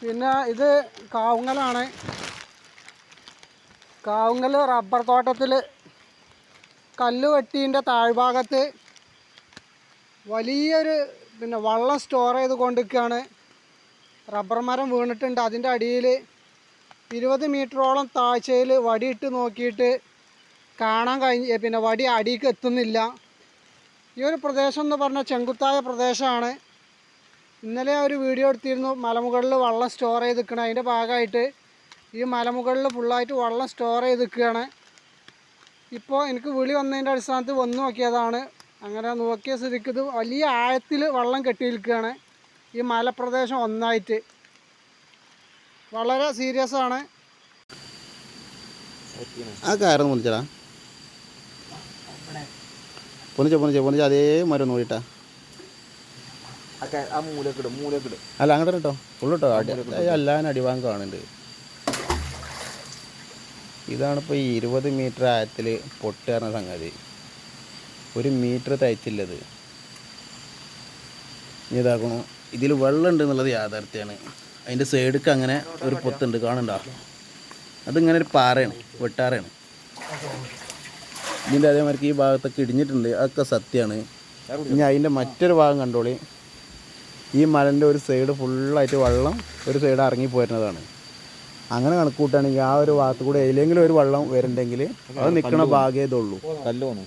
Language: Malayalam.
പിന്നെ ഇത് കാവുങ്ങലാണ്. കാവുങ്ങൽ റബ്ബർ തോട്ടത്തിൽ കല്ല് വെട്ടീന്റെ താഴ്ഭാഗത്ത് വലിയൊരു പിന്നെ വള്ളം സ്റ്റോർ ചെയ്ത് കൊണ്ടിരിക്കുകയാണ്. റബ്ബർ മരം വീണിട്ടുണ്ട്. അതിന്റെ അടിയിൽ ഇരുപത് മീറ്ററോളം താഴ്ചയിൽ വടിയിട്ട് നോക്കിയിട്ട് കാണാൻ കഴിഞ്ഞ പിന്നെ വടി അടിയിലേക്ക് എത്തുന്നില്ല. ഈ ഒരു പ്രദേശം എന്ന് പറഞ്ഞാൽ ചെങ്കുത്തായ പ്രദേശമാണ്. ഇന്നലെ ഒരു വീഡിയോ എടുത്തിരുന്നു മലമുകളിൽ വെള്ളം സ്റ്റോർ ചെയ്ത് നിൽക്കണം അതിന്റെ ഭാഗമായിട്ട് ഈ മലമുകളിൽ ഫുള്ളായിട്ട് വെള്ളം സ്റ്റോർ ചെയ്ത് നിൽക്കുകയാണ് ഇപ്പോൾ എനിക്ക് വിളി വന്നതിന്റെ അടിസ്ഥാനത്തിൽ വന്ന് നോക്കിയതാണ്. അങ്ങനെ നോക്കിയ സ്ഥിതിക്ക് ഇത് വലിയ ആഴത്തിൽ വെള്ളം കെട്ടി നിൽക്കുകയാണ് ഈ മലപ്രദേശം ഒന്നായിട്ട്. വളരെ സീരിയസ് ആണ്. ആ കയറൊന്ന് പൊന്നിച്ചടാ പൊന്നിച്ച പൊന്നിച്ച പൊന്നിച്ച അതേ മരം നോക്കിട്ടാ ആ മൂലക്കിടും മൂലക്കിടും. അല്ല അങ്ങോട്ട് കേട്ടോ ഫുള്ളിട്ടോ അടി എല്ലാം അടിവാങ്ങ് കാണുന്നുണ്ട്. ഇതാണിപ്പോൾ ഈ ഇരുപത് മീറ്റർ ആഴത്തിൽ പറഞ്ഞ സംഗതി. ഒരു മീറ്റർ തയ്ച്ചില്ലത്. ഇനി ഇതാക്കണു. ഇതിൽ വെള്ളം ഉണ്ട് എന്നുള്ളത് യാഥാർത്ഥ്യമാണ് അതിന്റെ സൈഡിക്ക് അങ്ങനെ ഒരു പൊത്തുണ്ട്. കാണണ്ടോ അതിങ്ങനെ ഒരു പാറയാണ് വെട്ടാറയാണ് ഇതിന്റെ അതേമാതിരി ഈ ഭാഗത്തൊക്കെ ഇടിഞ്ഞിട്ടുണ്ട്. അതൊക്കെ സത്യമാണ്. ഇനി അതിന്റെ മറ്റൊരു ഭാഗം കണ്ടോളി. ഈ മലന്റെ ഒരു സൈഡ് ഫുള്ളായിട്ട് വെള്ളം ഒരു സൈഡ് ഇറങ്ങി പോരുന്നതാണ്. അങ്ങനെ കണക്ക് കൂട്ടുകയാണെങ്കിൽ ആ ഒരു ഭാഗത്ത് കൂടെ ഏതെങ്കിലും ഒരു വെള്ളം വരുന്നുണ്ടെങ്കിൽ അത് നിൽക്കണ ഭാഗേ ഇതുള്ളൂ. കല്ല് വന്നു.